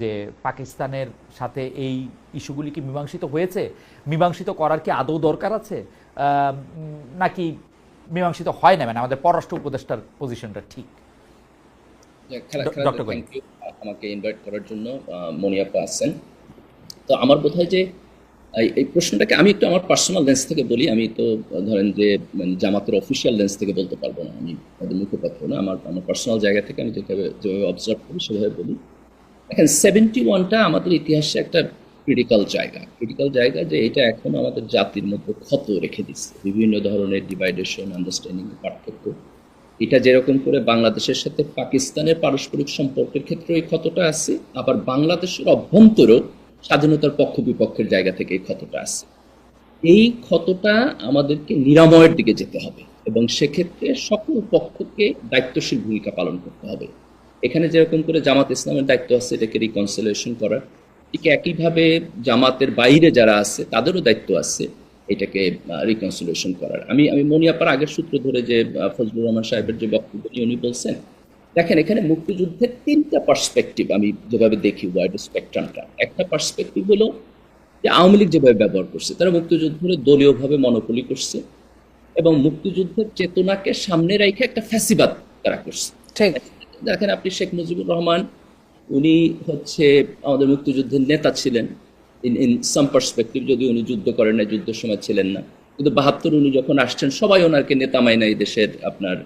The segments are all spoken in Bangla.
যে পাকিস্তানের সাথে এই ইস্যুগুলি কি মীমাংসিত হয়েছে? মীমাংসিত করার কি আদৌ দরকার আছে? নাকি মীমাংসিত হয় না? মানে আমাদের পররাষ্ট্র উপদেষ্টার পজিশনটা ঠিক। আমাকে ইনভাইট করার জন্য মনিয়াপ্পা আছেন তো আমার বোধ হয় যে এই- এই প্রশ্নটাকে আমি একটু আমার পার্সোনাল লেন্স থেকে বলি। আমি তো ধরেন যে মানে জামাতের অফিসিয়াল লেন্স থেকে বলতে পারব না। আমি তাদের মুখপাত্র না। আমার আমার পার্সোনাল জায়গা থেকে আমি যেভাবে যেভাবে অবজার্ভ করি সেভাবে বলি। দেখেন সেভেন্টি ওয়ানটা আমাদের ইতিহাসে একটা ক্রিটিক্যাল জায়গা। ক্রিটিক্যাল জায়গা যে এটা এখন আমাদের জাতির মধ্যে ক্ষত রেখে দিচ্ছে। বিভিন্ন ধরনের ডিভাইডেশন আন্ডারস্ট্যান্ডিং পার্থক্য। এটা যেরকম করে বাংলাদেশের সাথে পাকিস্তানের পারস্পরিক সম্পর্কের ক্ষেত্রে এই ক্ষতটা আছে, আবার বাংলাদেশের অভ্যন্তরেও স্বাধীনতার পক্ষ বিপক্ষের জায়গা থেকে এই ক্ষতটা আছে। এই ক্ষতটা আমাদেরকে নিরাময়ের দিকে যেতে হবে এবং সেক্ষেত্রে সকল পক্ষকে দায়িত্বশীল ভূমিকা পালন করতে হবে। এখানে যেরকম করে জামাত ইসলামের দায়িত্ব আছে এটাকে রিকনসিলেশন করার, ঠিক একইভাবে জামাতের বাইরে যারা আছে, তাদেরও দায়িত্ব আছে এটাকে রিকনসিলেশন করার। আমি আমি মনিয়াপার আগের সূত্র ধরে যে ফজলুর রহমান সাহেবের যে বক্তব্য উনি বলছেন, দেখেন এখানে মুক্তিযুদ্ধের তিনটা পার্সপেক্টিভ আমি যেভাবে দেখি ওয়াইড স্পেকট্রামটা একটা পার্সপেক্টিভ হলো যে আওয়ামী লীগ যেভাবে ব্যবহার করছে, তারা মুক্তিযুদ্ধে দলীয়ভাবে মনোপলি করছে এবং মুক্তিযুদ্ধের চেতনাকে সামনে রেখে একটা ফ্যাসিবাদ তারা করছে। ঠিক। দেখেন আপনি শেখ মুজিবুর রহমান, উনি হচ্ছে আমাদের মুক্তিযুদ্ধের নেতা ছিলেন ইন ইন সাম পার্সপেক্টিভ যদি উনি যুদ্ধ করেন না যুদ্ধের সময় ছিলেন না। কিন্তু বাহাত্তর উনি যখন আসছেন, সবাই ওনাকে নেতা মাইনা এই দেশের আপনার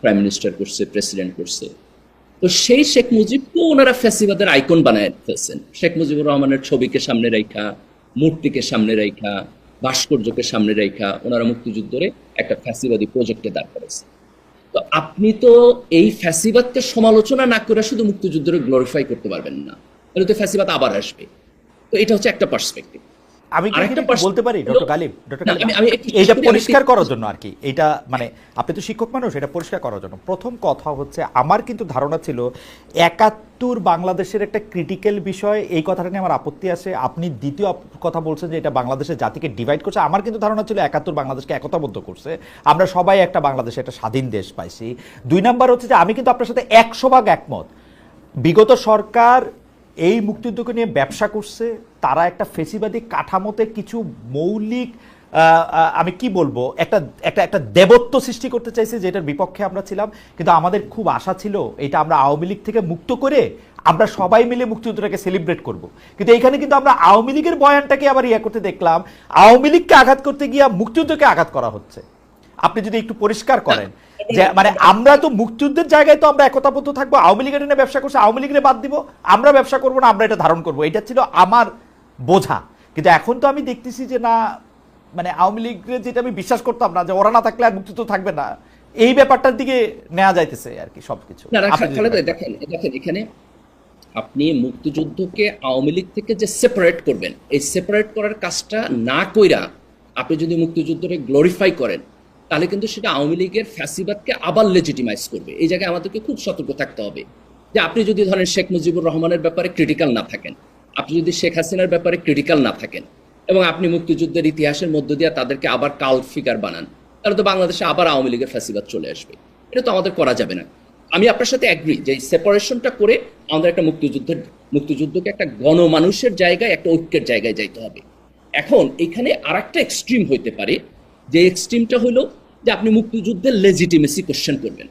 প্রাইম মিনিস্টার করছে প্রেসিডেন্ট করছে। তো সেই শেখ মুজিবকেও ওনারা ফ্যাসিবাদের আইকন বানায় ফেলছেন। শেখ মুজিবুর রহমানের ছবিকে সামনে রাখা, মূর্তিকে সামনে রাখা, ভাস্কর্যকে সামনে রাখা ওনারা মুক্তিযুদ্ধরে একটা ফ্যাসিবাদী প্রজেক্টে দাঁড় করেছে। তো আপনি তো এই ফ্যাসিবাদকে সমালোচনা না করে শুধু মুক্তিযুদ্ধের গ্লোরিফাই করতে পারবেন না। তাহলে তো ফ্যাসিবাদ আবার আসবে। তো এটা হচ্ছে একটা পার্সপেক্টিভ আমি বলতে পারি? ডক্টর গালিব ডক্টর গালিব আমি- পরিষ্কার করার জন্য আর কি। এটা মানে আপনি তো শিক্ষক মানুষ এটা পরিষ্কার করার জন্য। প্রথম কথা হচ্ছে আমার কিন্তু ধারণা ছিল একাত্তর বাংলাদেশের একটা ক্রিটিক্যাল বিষয় এই কথাটা নিয়ে আমার আপত্তি আছে। আপনি দ্বিতীয় কথা বলছেন যে এটা বাংলাদেশের জাতিকে ডিভাইড করছে। আমার কিন্তু ধারণা ছিল একাত্তর বাংলাদেশকে একতাবদ্ধ করছে। আমরা সবাই একটা বাংলাদেশে একটা স্বাধীন দেশ পাইছি। দুই নাম্বার হচ্ছে যে আমি কিন্তু আপনার সাথে একশো ভাগ একমত। বিগত সরকার এই মুক্তিযুদ্ধকে নিয়ে ব্যবসা করছে, তারা একটা ফেসিবাদী কাঠামোতে কিছু মৌলিক আমি কি বলব, একটা একটা একটা দেবত্ব সৃষ্টি করতে চাইছে যেটার বিপক্ষে আমরা ছিলাম, কিন্তু আমাদের খুব আশা ছিল এটা আমরা আওয়ামী লীগ থেকে মুক্ত করে আমরা সবাই মিলে মুক্তিযুদ্ধটাকে সেলিব্রেট করব। কিন্তু এইখানে কিন্তু আমরা আওয়ামী লীগের বয়ানটাকে আবার ইয়ে করতে দেখলাম, আওয়ামী লীগকে আঘাত করতে গিয়ে মুক্তিযুদ্ধকে আঘাত করা হচ্ছে। আপনি যদি একটু পরিষ্কার করেন মানে আমরা তো মুক্তিযুদ্ধের জায়গায় তো আমরা একতাবদ্ধ থাকব আওয়ামী লীগের নিয়ে ব্যবসা করছে আওয়ামী লীগের বাদ দিব আমরা ব্যবসা করব না আমরা এটা ধারণ করব। এটা ছিল আমার বোঝা। কিন্তু এখন তো আমি দেখতেছি যে না মানে আওয়ামী লীগের যেটা আমি বিশ্বাস করতাম না যে ওরা না থাকলে আর মুক্তিযুদ্ধ থাকবে না এই ব্যাপারটার দিকে নেওয়া যাইতেছে আর কি সবকিছু। দেখেন দেখেন এখানে আপনি মুক্তিযুদ্ধকে আওয়ামী লীগ থেকে যে সেপারেট করবেন এই সেপারেট করার কাজটা না কইরা আপনি যদি মুক্তিযুদ্ধকে গ্লোরিফাই করেন তাহলে কিন্তু সেটা আওয়ামী লীগের ফ্যাসিবাদকে আবার লেজিটিমাইজ করবে। এই জায়গায় আমাদেরকে খুব সতর্ক থাকতে হবে। যে আপনি যদি ধরেন শেখ মুজিবুর রহমানের ব্যাপারে ক্রিটিক্যাল না থাকেন, আপনি যদি শেখ হাসিনার ব্যাপারে ক্রিটিক্যাল না থাকেন এবং আপনি মুক্তিযুদ্ধের ইতিহাসের মধ্য দিয়ে তাদেরকে আবার কাল ফিগার বানান, তাহলে তো বাংলাদেশে আবার আওয়ামী লীগের ফ্যাসিবাদ চলে আসবে। এটা তো আমাদের করা যাবে না। আমি আপনার সাথে অ্যাগ্রি যে সেপারেশনটা করে আমাদের একটা মুক্তিযুদ্ধের, মুক্তিযুদ্ধকে একটা গণমানুষের জায়গায়, একটা ঐক্যের জায়গায় যাইতে হবে। এখন এখানে আর একটা এক্সট্রিম হইতে পারে। যে এক্সট্রিমটা হলো যে আপনি মুক্তিযুদ্ধের লেজিটিমেসি কোশ্চেন করবেন।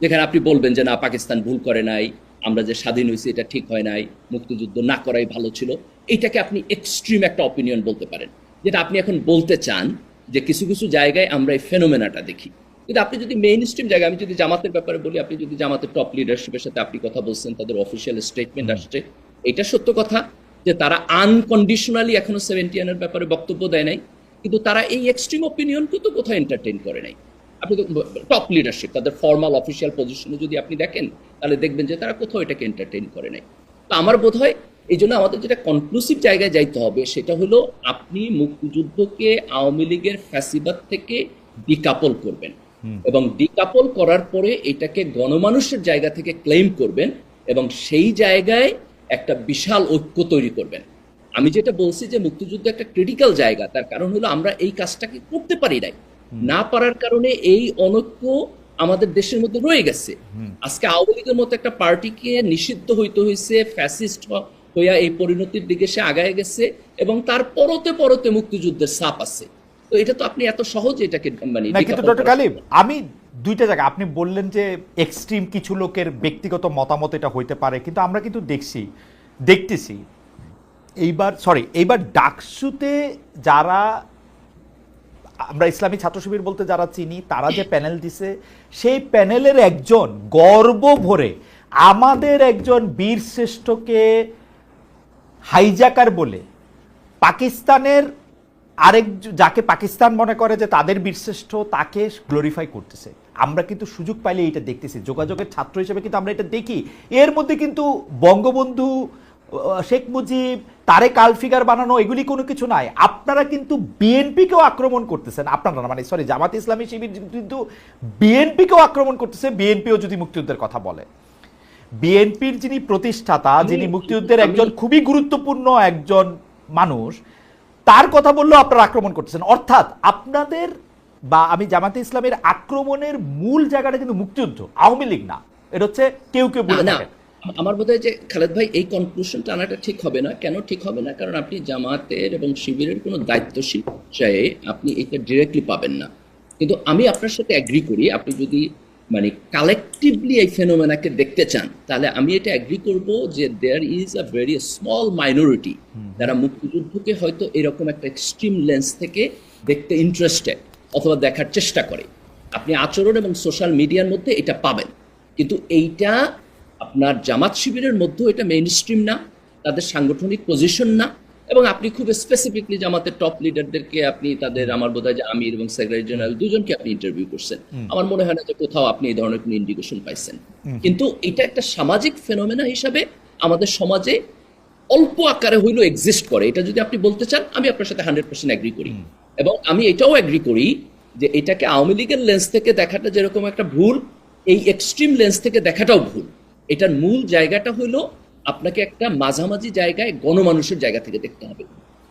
যেখানে আপনি বলবেন যে না পাকিস্তান ভুল করে নাই আমরা যে স্বাধীন হয়েছি এটা ঠিক হয় নাই মুক্তিযুদ্ধ না করাই ভালো ছিল। এইটাকে আপনি এক্সট্রিম একটা অপিনিয়ন বলতে পারেন। যেটা আপনি এখন বলতে চান যে কিছু কিছু জায়গায় আমরা এই ফেনোমেনাটা দেখি। কিন্তু আপনি যদি মেইন স্ট্রিম জায়গায় আমি যদি জামাতের ব্যাপারে বলি আপনি যদি জামাতের টপ লিডারশিপের সাথে আপনি কথা বলছেন তাদের অফিসিয়াল স্টেটমেন্ট আসছে। এটা সত্য কথা যে তারা আনকন্ডিশনালি এখনও সেভেন্টিয়ানের ব্যাপারে বক্তব্য দেয় নাই। কিন্তু তারা এই এক্সট্রিম অপিনিয়নকে তো কোথাও এন্টারটেইন করে নাই। আপনি টপ লিডারশিপ তাদের ফর্মাল অফিসিয়াল পজিশনে যদি আপনি দেখেন তাহলে দেখবেন যে তারা কোথাও এটাকে এন্টারটেইন করে নাই। তো আমার বোধ হয় এই জন্য আমাদের যেটা কনক্লুসিভ জায়গায় যাইতে হবে সেটা হলো আপনি মুক্তিযুদ্ধকে আওয়ামী লীগের ফ্যাসিবাদ থেকে ডিকাপল করবেন। এবং ডিকাপল করার পরে এটাকে গণমানুষের জায়গা থেকে ক্লেম করবেন এবং সেই জায়গায় একটা বিশাল ঐক্য তৈরি করবেন। আমি যেটা বলছি যে মুক্তিযুদ্ধ একটা ক্রিটিক্যাল জায়গা তার কারণ হলো আমরা এই কাজটাকে করতে পারি নাই। না পারার কারণে এই অনৈক্য আমাদের দেশের মধ্যে রয়ে গেছে। আজকে আওয়ামী লীগের মতো একটা পার্টিকে নিষিদ্ধ হইতে হয়েছে ফ্যাসিস্ট হইয়া এই পরিণতির দিকে সে আগায় গেছে এবং তার পরতে পরতে মুক্তিযুদ্ধের ছাপ আছে। তো এটা তো আপনি এত সহজে এটাকে মানে কিন্তু ডক্টর করা- আমি দুইটা জায়গা আপনি বললেন যে এক্সট্রিম কিছু লোকের ব্যক্তিগত মতামত এটা হইতে পারে কিন্তু আমরা কিন্তু দেখছি দেখতেছি এইবার সরি এইবার ডাকসুতে যারা, আমরা ইসলামী ছাত্র শিবির বলতে যারা চিনি, তারা যে প্যানেল দিছে, সেই প্যানেলের একজন গর্ব ভরে আমাদের একজন বীর শ্রেষ্ঠকে হাইজাকার বলে পাকিস্তানের আরেক, যাকে পাকিস্তান মনে করে যে তাদের বীরশ্রেষ্ঠ তাকে গ্লোরিফাই করতেছে। আমরা কিন্তু সুযোগ পাইলে এটা দেখতেছি। যোগাযোগের ছাত্র হিসেবে কিন্তু আমরা এটা দেখি। এর মধ্যে কিন্তু বঙ্গবন্ধু শেখ মুজিব তারেক আলফিগার বানানো এগুলি কোনো কিছু নাই। আপনারা কিন্তু বিএনপিকেও আক্রমণ করতেছেন। আপনারা মানে সরি জামাত ইসলামী শিবির কিন্তু বিএনপিকেও আক্রমণ করতেছে বিএনপিও যদি মুক্তিযুদ্ধের কথা বলে। বিএনপির যিনি প্রতিষ্ঠাতা যিনি মুক্তিযুদ্ধের একজন খুবই গুরুত্বপূর্ণ একজন মানুষ তার কথা বললেও আপনারা আক্রমণ করতেছেন। অর্থাৎ আপনাদের বা আমি জামাতে ইসলামের আক্রমণের মূল জায়গাটা কিন্তু মুক্তিযুদ্ধ আওয়ামী লীগ না। এটা হচ্ছে কেউ কেউ বলে থাকেন। আমার বোধ হয় যে খালেদ ভাই এই কনক্লুশনটা আনাটা ঠিক হবে না। কেন ঠিক হবে না? কারণ আপনি জামাতের এবং শিবিরের কোনো দায়িত্বশীল পর্যায়ে আপনি এটা ডিরেক্টলি পাবেন না। কিন্তু আমি আপনার সাথে অ্যাগ্রি করি আপনি যদি মানে কালেকটিভলি এই ফেনোমেনাকে দেখতে চান তাহলে আমি এটা অ্যাগ্রি করব যে there is a very small minority যারা মুক্তিযুদ্ধকে হয়তো এরকম একটা এক্সট্রিম লেন্স থেকে দেখতে ইন্টারেস্টেড অথবা দেখার চেষ্টা করে। আপনি আচরণ এবং সোশ্যাল মিডিয়ার মধ্যে এটা পাবেন। কিন্তু এইটা আপনার জামাত শিবিরের মধ্যেও এটা মেইন স্ট্রিম না তাদের সাংগঠনিক পজিশন না এবং আপনি খুব স্পেসিফিকলি জামাতের টপ লিডারদেরকে আপনি তাদের আমার বোধ হয় যে আমির এবং সেক্রেটারি জেনারেল দুজনকে আপনি ইন্টারভিউ করছেন। আমার মনে হয় না যে কোথাও আপনি এই ধরনের কোনো ইন্ডিকেশন পাইছেন। কিন্তু এটা একটা সামাজিক ফেনোমেনা হিসাবে আমাদের সমাজে অল্প আকারে হইলেও এক্সিস্ট করে। এটা যদি আপনি বলতে চান আমি আপনার সাথে হান্ড্রেড পার্সেন্ট অ্যাগ্রি করি। এবং আমি এটাও অ্যাগ্রি করি যে এটাকে আওয়ামী লীগের লেন্স থেকে দেখাটা যেরকম একটা ভুল এই এক্সট্রিম লেন্স থেকে দেখাটাও ভুল। এটার মূল জায়গাটা হলো আপনাকে একটা মাঝামাঝি জায়গায় গণমানুষের জায়গা থেকে দেখতে হবে।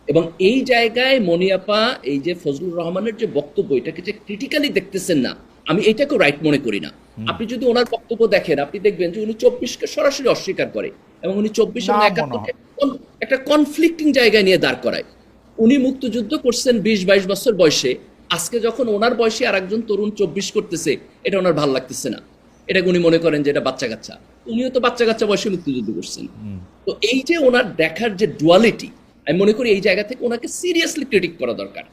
এবং এই জায়গায় মনিয়াপা এই যে ফজলুর রহমানের যে বক্তব্য এটাকে যে ক্রিটিক্যালি দেখতেছেন না আমি এটাকেও রাইট মনে করি না। আপনি যদি ওনার বক্তব্য দেখেন আপনি দেখবেন যে উনি চব্বিশকে সরাসরি অস্বীকার করে এবং উনি চব্বিশ একাত্তরকে একটা কনফ্লিক্টিং জায়গায় নিয়ে দাঁড় করায়। উনি মুক্তিযুদ্ধ করছেন বিশ বাইশ বছর বয়সে। আজকে যখন ওনার বয়সে আর একজন তরুণ চব্বিশ করতেছে এটা ওনার ভালো লাগতেছে না। এটা উনি মনে করেন যে এটা বাচ্চা কাচ্চা উনিও তো বাচ্চা কাচ্চা বয়সে মুক্তিযুদ্ধ করছেন। তো এই যে ওনার দেখার যে ডুয়ালিটি আমি মনে করি এই জায়গা থেকে ওনাকে সিরিয়াসলি ক্রিটিক করা দরকার।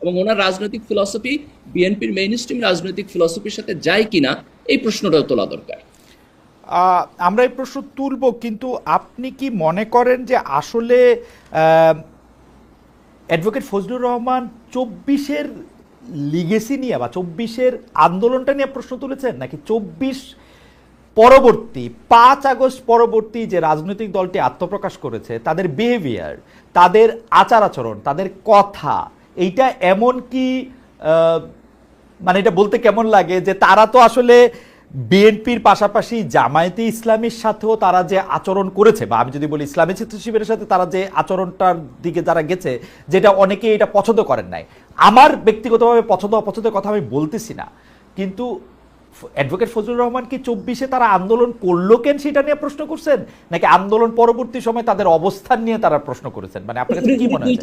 এবং ওনার রাজনৈতিক ফিলসফি বিএনপির মেইন স্ট্রিম রাজনৈতিক ফিলসফির সাথে যায় কিনা এই প্রশ্নটাও তোলা দরকার। আহ, আমরা এই প্রশ্ন তুলব কিন্তু আপনি কি মনে করেন যে আসলে অ্যাডভোকেট ফজলুর রহমান চব্বিশের লিগেসি নিয়ে বা চব্বিশের আন্দোলনটা নিয়ে প্রশ্ন তুলেছেন? নাকি চব্বিশ পরবর্তী, পাঁচ আগস্ট পরবর্তী যে রাজনৈতিক দলটি আত্মপ্রকাশ করেছে, তাদের বিহেভিয়ার তাদের আচার আচরণ তাদের কথা, এইটা এমন কি মানে এটা বলতে কেমন লাগে যে তারা তো আসলে বিএনপির পাশাপাশি জামায়াতে ইসলামীর সাথেও তারা যে আচরণ করেছে, বা আমি যদি বলি ইসলামী ছাত্র শিবিরের সাথে তারা যে আচরণটার দিকে যারা গেছে, যেটা অনেকে এটা পছন্দ করেন নাই। আমার ব্যক্তিগতভাবে পছন্দ অপছন্দের কথা আমি বলতেছি না। কিন্তু অ্যাডভোকেট ফজলুর রহমান কি চব্বিশে তারা আন্দোলন করল কেন সেটা নিয়ে প্রশ্ন করছেন? নাকি আন্দোলন পরবর্তী সময় তাদের অবস্থান নিয়ে তারা প্রশ্ন করেছেন? মানে আপনার কাছে কি মনে হয়?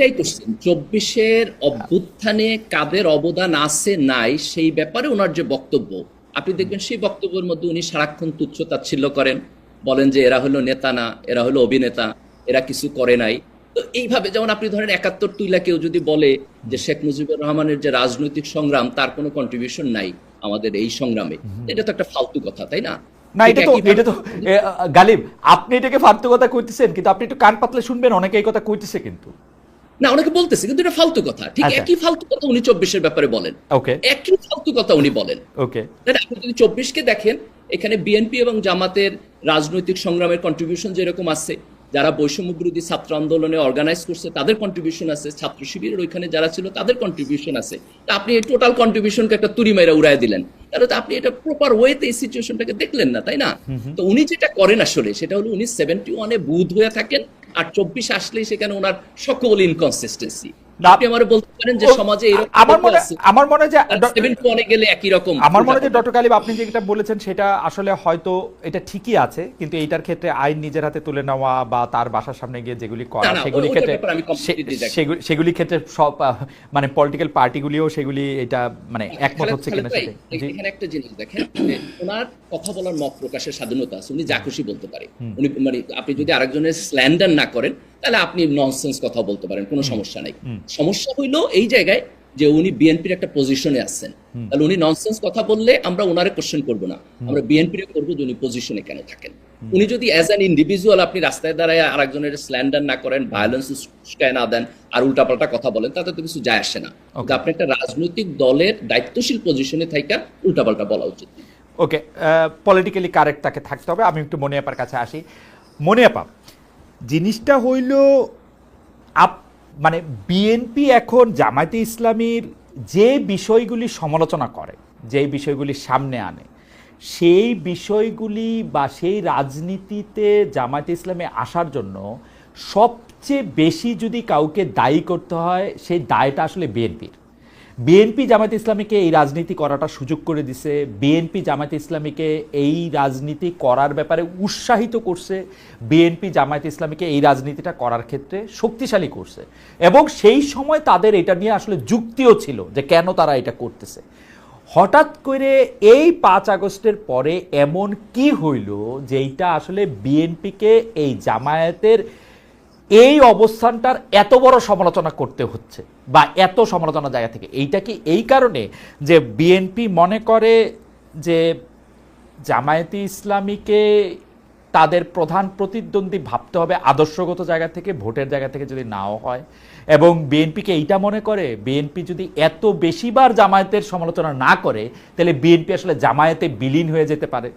চব্বিশের অভ্যুত্থানে কাদের অবদান আছে, নাই, সেই ব্যাপারে ওনার যে বক্তব্য, আপনি দেখবেন সেই বক্তব্যের মধ্যে উনি সারাক্ষণ তুচ্ছ তাচ্ছিল্য করেন। বলেন যে, এরা হলো নেতা না, এরা হলো অভিনেতা, এরা কিছু করে নাই। তো এইভাবে যেমন আপনি ধরেন একাত্তর তুইলা কেউ যদি বলে যে শেখ মুজিবুর রহমানের যে রাজনৈতিক সংগ্রাম তার কোনো কন্ট্রিবিউশন নাই আমাদের এই সংগ্রামে। এটা তো একটা ফালতু কথা তাই না? না এটা তো এটা তো গালিব আপনি এটাকে ফালতু কথা কইতেছেন কিন্তু আপনি একটু কান পাতলে শুনবেন অনেকে এই কথা কইতেছে কিন্তু। না অনেকে বলতেছে কিন্তু এটা ফালতু কথা। ঠিক আচ্ছা। একই ফালতু কথা উনি চব্বিশের ব্যাপারে বলেন। ওকে। একই ফালতু কথা উনি বলেন। ওকে। আপনি যদি চব্বিশকে দেখেন এখানে বিএনপি এবং জামাতের রাজনৈতিক সংগ্রামের কন্ট্রিবিউশন যেরকম আছে যারা বৈষম্য বিরোধী ছাত্র আন্দোলনে অর্গানাইজ করছে তাদের কন্ট্রিবিউশন আছে। ছাত্র শিবিরের ওইখানে যারা ছিল তাদের কন্ট্রিবিউশন আছে। তা আপনি এই টোটাল কন্ট্রিবিউশনকে একটা তুরি মাইরা উড়াই দিলেন। তাহলে তো আপনি এটা প্রপার ওয়েতে এই সিচুয়েশনটাকে দেখলেন না তাই না? তো উনি যেটা করেন আসলে সেটা হলো উনি সেভেন্টি ওয়ানে বুধ হয়ে থাকেন আর চব্বিশ আসলেই সেখানে ওনার সকল ইনকনসিস্টেন্সি আপনি আমারে বলতে পারেন যে সমাজে এরকম আমার মনে আমার মনে যে আর সেভেন ওয়ানে গেলে একই রকম আমার মনে যে ডক্টর কালিব আপনি যেটা বলেছেন সেটা আসলে হয়তো এটা ঠিকই আছে কিন্তু এইটার ক্ষেত্রে আইন নিজের হাতে তুলে নেওয়া বা তার বাসার সামনে গিয়ে যেগুলি করা সেগুলি ক্ষেত্রে। সেগুলি ক্ষেত্রে সব মানে পলিটিক্যাল পার্টিগুলিও সেগুলি এটা মানে একমত হচ্ছে কিনা এখানে একটা জিনিস দেখেন ওনার কথা বলার মত প্রকাশের স্বাধীনতা আছে উনি যা খুশি বলতে পারে। উনি মানে আপনি যদি আরেকজনের স্ল্যান্ডার না করেন তাহলে আপনি ননসেন্স কথা বলতে পারেন কোনো সমস্যা নাই। সমস্যা হইল এই জায়গায় যে উনি বিএনপির একটা পজিশনে আছেন। তাহলে উনি ননসেন্স কথা বললে আমরা ওনারে কোশ্চেন করব না। আমরা বিএনপির করব যে উনি পজিশনে কেন থাকেন। উনি যদি অ্যাজ অ্যান ইন্ডিভিজুয়াল আপনি রাস্তায় দাঁড়ায় আরেকজনের স্ল্যান্ডার না করেন ভায়োলেন্স না দেন আর উল্টাপাল্টা কথা বলেন তাতে তো কিছু যায় আসে না। আপনি একটা রাজনৈতিক দলের দায়িত্বশীল পজিশনে থাকা উল্টাপাল্টা বলা উচিত। ওকে পলিটিক্যালি কারেক্ট তাকে থাকতে হবে। আমি একটু মনিয়াপার কাছে আসি। মনিয়াপা জিনিসটা হইল আপ মানে বিএনপি এখন জামায়াতে ইসলামীর যে বিষয়গুলি সমালোচনা করে, যে বিষয়গুলি সামনে আনে, সেই বিষয়গুলি বা সেই রাজনীতিতে জামায়াতে ইসলামে আসার জন্য সবচেয়ে বেশি যদি কাউকে দায়ী করতে হয়, সেই দায়টা আসলে বিএনপির। বিএনপি জামায়াত ইসলামীকে এই রাজনীতি করাটা সুযোগ করে দিছে। বিএনপি জামায়াত ইসলামীকে এই রাজনীতি করার ব্যাপারে উৎসাহিত করছে। বিএনপি জামায়াত ইসলামীকে এই রাজনীতিটা করার ক্ষেত্রে শক্তিশালী করছে। এবং সেই সময় তাদের এটা নিয়ে আসলে যুক্তিও ছিল যে কেন তারা এটা করতেছে। হঠাৎ করে এই পাঁচ আগস্টের পরে এমন কি হইল যেইটা আসলে বিএনপিকে এই জামায়াতের এই অবস্থানটার এত বড় সমালোচনা করতে হচ্ছে বা এত সমালোচনা জায়গা থেকে। এইটা কি এই কারণে যে বিএনপি মনে করে যে জামায়াতি ইসলামীকে তাদের প্রধান প্রতিদ্বন্দ্বী ভাবতে হবে আদর্শগত জায়গা থেকে, ভোটের জায়গা থেকে যদি নাও হয়? এবং বিএনপিকে এইটা মনে করে, বিএনপি যদি এত বেশিবার জামায়াতের সমালোচনা না করে, তাহলে বিএনপি আসলে জামায়াতে বিলীন হয়ে যেতে পারে।